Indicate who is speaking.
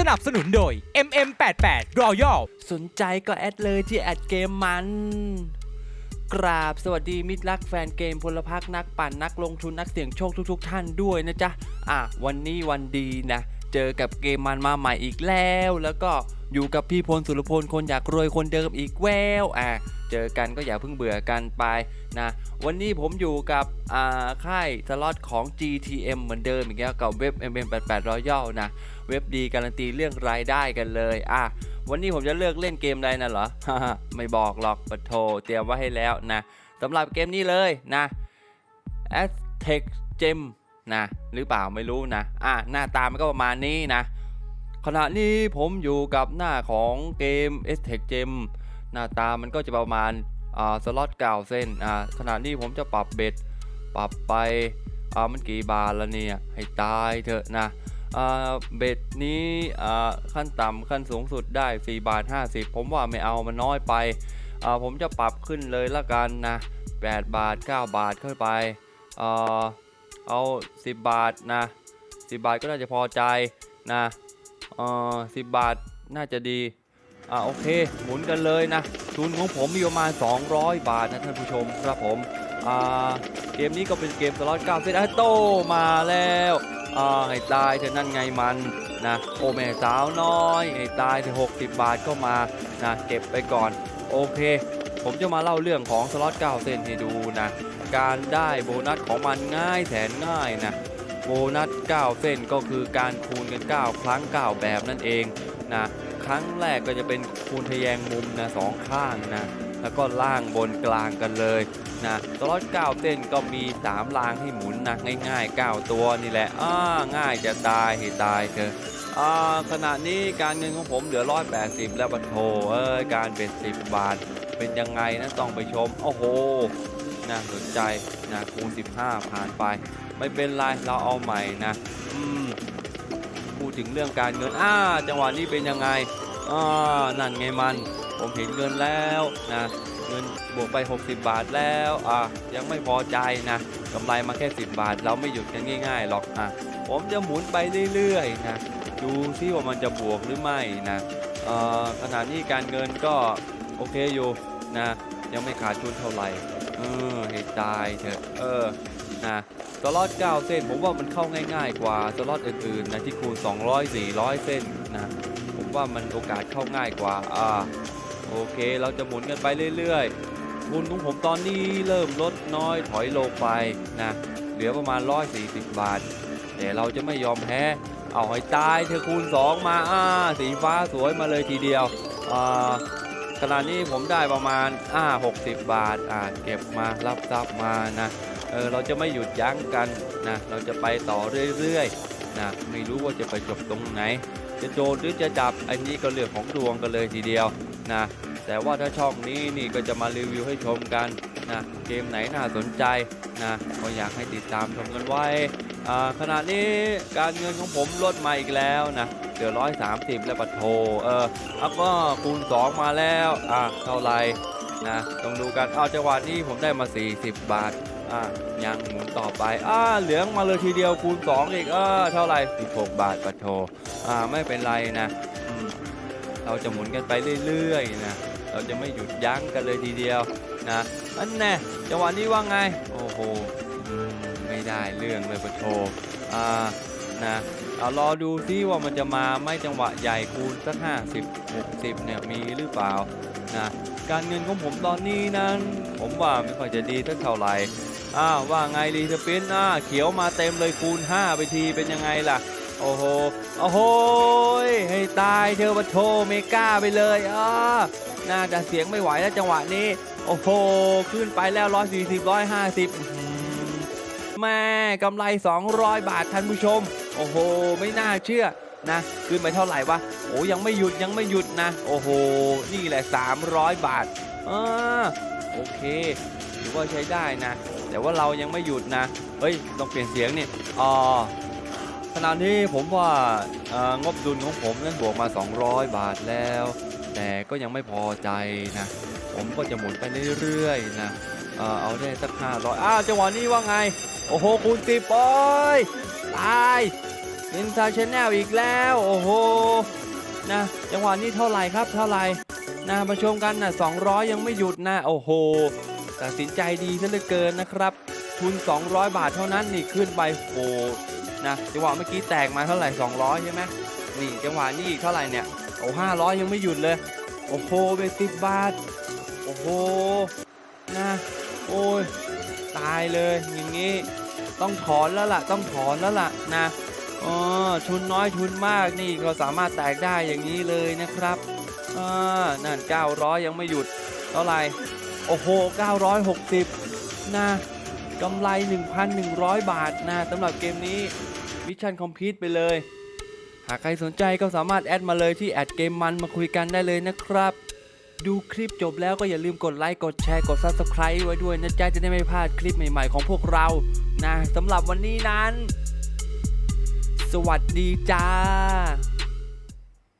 Speaker 1: สนับสนุนโดย MM88 Royal
Speaker 2: สนใจก็แอดเลยที่แอดเกมมัน กราบสวัสดีมิตรรักแฟนเกมพลพรรคนักปั่นนักลงทุนนักเสี่ยงโชคทุก ๆ ท่านด้วยนะจ๊ะ อะ วันนี้วันดีนะ เจอกับเกมมันมาใหม่อีกแล้ว แล้วก็อยู่กับพี่พลสุรพลคนอยากรวยคนเดิมอีกแววอะเจอกันก็อย่าเพิ่งเบื่อกันไปนะ วันนี้ผมอยู่กับอ่าค่ายสล็อตของ GTM เหมือนเดิมอีกแล้วกับเว็บ MM88 Royal นะ เว็บดีการันตีเรื่องรายได้กันเลยอะวันนี้ผมจะเลือกเล่นเกมอะไรนะเหรอ ไม่บอกหรอกปะโทเตรียมไว้ให้แล้วนะสำหรับเกมนี้เลยนะ a z t e c Gem นะหรือเปล่าไม่รู้นะอะหน้าตามันก็ประมาณนี้นะ ขณะนี้ผมอยู่กับหน้าของเกม a z t e c Gem หน้าตามันก็จะประมาณอ่าสล็อตเก่าเส้นอ่าขณะนี้ผมจะปรับเบ็ดปรับไปอ่ามันกี่บาทแล้วเนี่ยให้ตายเถอะนะอ่าเบ็ดนี้อ่าขั้นต่ำขั้นสูงสุดได้ 4 บาท 50 ผมว่าไม่เอามันน้อยไปอ่าผมจะปรับขึ้นเลยละกันนะ 8 บาท 9 บาทขึ้นไปอ่า เอา 10 บาทนะ 10 บาทก็น่าจะพอใจนะเอ่า10บาทน่าจะดีอ่าโอเค หมุนกันเลยนะทุนของผมมีประมาณ 200 บาทนะท่านผู้ชมครับผมอ่าเกมนี้ก็เป็นเกมสล็อต9เซตโตมาแล้วอ่าให้ตายเธอนั่นไงมันนะโอแม่สาวน้อยให้ตายเธอ60 บาทก็มานะเก็บไปก่อนโอเค ผมจะมาเล่าเรื่องของสล็อต9เส้นให้ดูนะ การได้โบนัสของมันง่ายแสนง่ายนะ โบนัส 9 เส้นก็คือการคูณกัน 9 ครั้ง 9 แบบนั่นเองนะ ครั้งแรกก็จะเป็นคูณทะแยงมุมนะสองข้างนะ แล้วก็ล่างบนกลางกันเลยนะตลอด9เส้นก็มี 3 รางให้หมุนนะง่ายๆ 9 ตัวนี่แหละอ้าง่ายจะตายให้ตายเถอะอ่าขณะนี้การเงินของผมเหลือ 180 แล้วบัตโทเอ้ยการเบ็ด10 บาท เป็นยังไงนะต้องไปชม โอ้โหน่าสนใจนะคูณ15 ผ่านไป ไม่เป็นไรเราเอาใหม่นะพูดถึงเรื่องการเงินอ้าจังหวะนี้เป็นยังไงอ่านั่นไงมัน ผมเห็นเงินแล้วนะเงินบวกไป 60 บาทแล้วอะยังไม่พอใจนะกำไรมาแค่ 10 บาท เราไม่หยุดกันง่าย ๆหรอกอะผมจะหมุนไปเรื่อยๆนะดูซิว่ามันจะบวกหรือไม่นะอ่อขณะนี้การเงินก็ โอเคอยู่นะยังไม่ขาดทุนเท่าไหร่เออให้ตายเถอะเออนะสล็อต9เส้นผมว่ามันเข้าง่าย ๆ กว่าสล็อตอื่นๆนะที่คูณ 200 400 เส้นนะผมว่ามันโอกาสเข้าง่ายกว่าอ่าโอเคเราจะหมุนกันไปเรื่อยๆทุนของผมตอนนี้เริ่มลดน้อยถอยลงไปนะเหลือประมาณ 140 บาท แต่เราจะไม่ยอมแพ้เอาให้ตายเธอคูณ 2 มาอ่าสีฟ้าสวยมาเลยทีเดียวอ่า ขณะนี้ผมได้ประมาณอ่า60 บาทอ่าเก็บมารับทรัพย์มานะเออเราจะไม่หยุดยั้งกันนะเราจะไปต่อเรื่อยๆนะไม่รู้ว่าจะไปจบตรงไหน จะโจรหรือจะจับอันนี้ก็เรื่องของดวงกันเลยทีเดียวนะแต่ว่าถ้าช่องนี้นี่ก็จะมารีวิวให้ชมกันนะเกมไหนน่าสนใจนะก็อยากให้ติดตามชมกันไว้อ่าขณะนี้การเงินของผมลดมาอีกแล้วนะ ลือร้อยสามสิบแล้วปัดโทเออแล้วก็คูณ2มาแล้วอะเท่าไรนะต้องดูกันเอาจังหวะนี้ผมได้มา 40 บาทอะยังหมุนต่อไปอ่าเหลืองมาเลยทีเดียวคูณ 2 อีกเออเท่าไหร่16 บาทปัดโทอ่าไม่เป็นไรนะอืมเราจะหมุนกันไปเรื่อยๆนะเราจะไม่หยุดยั้งกันเลยทีเดียวนะอันแน่จังหวะนี้ว่าไง โอ้โหไม่ได้เรื่องเลยปะโทอ่า นะเอารอดูซิว่ามันจะมาไม่จังหวะใหญ่คูณสัก 50 60เนี่ยมีหรือเปล่านะการเงินของผมตอนนี้นั้น ผมว่าไม่ค่อยจะดีสักเท่าไหร่อ้าวว่าไงรีสปินอ่าเขียวมาเต็มเลยคูณ 5 ไปทีเป็นยังไงล่ะ โอ้โหโอ้โหให้ตายเธอปะโทเมกาไปเลยอ่าน่าจะเสียงไม่ไหวแล้วจังหวะนี้ โอ้โหขึ้นไปแล้ว 140 150แม่กำไร 200 บาทท่านผู้ชม โอ้โห ไม่น่าเชื่อนะขึ้นไปเท่าไหร่วะโอ้ยังไม่หยุดยังไม่หยุดนะ โอ้โห นี่แหละ 300 บาทอ่าโอเคถือว่าใช้ได้นะ แต่ว่าเรายังไม่หยุดนะเฮ้ยต้องเปลี่ยนเสียงนี่อ๋อขณะนี้ผมว่างบดุลของผมนั้นบวกมา 200 บาทแล้ว แต่ก็ยังไม่พอใจนะ ผมก็จะหมุนไปเรื่อยๆนะ เออเอาได้สักห้าร้อยอ้าวจังหวะนี้ว่าไง โอ้โหคูณสิบโอ้ยตายลินซาชแนลอีกแล้ว โอ้โหนะจังหวะนี้เท่าไหร่ครับเท่าไหร่นะมาชมกันนะ200 ยังไม่หยุดนะโอ้โหตัดสินใจดีซะเหลือเกินนะครับ ทุน 200 บาทเท่านั้นนี่ขึ้นไปโอ้นะจังหวะเมื่อกี้แตกมาเท่าไหร่ 200 ใช่ไหมนี่จังหวะนี้อีกเท่าไหร่เนี่ยโอ้500ยังไม่หยุดเลย โอ้โหเบสิบบาท โอ้โหนะ โอ้ยตายเลยอย่างนี้ต้องถอนแล้วล่ะต้องถอนแล้วล่ะนะอ๋อทุนน้อยทุนมากนี่ก็สามารถแตกได้อย่างนี้เลยนะครับอ่านั่น 900 ยังไม่หยุดเท่าไหร่โอ้โห 960 นะกำไร 1,100 บาทนะสำหรับเกมนี้มิชชั่นคอมพลีทไปเลย หากใครสนใจก็สามารถแอดมาเลยที่แอดเกมมันมาคุยกันได้เลยนะครับ ดูคลิปจบแล้วก็อย่าลืมกดไลค์ กดแชร์ กด Subscribe ไว้ด้วยนะจ๊ะจะได้ไม่พลาดคลิปใหม่ๆของพวกเรานะสำหรับวันนี้นั้น สวัสดีจ้า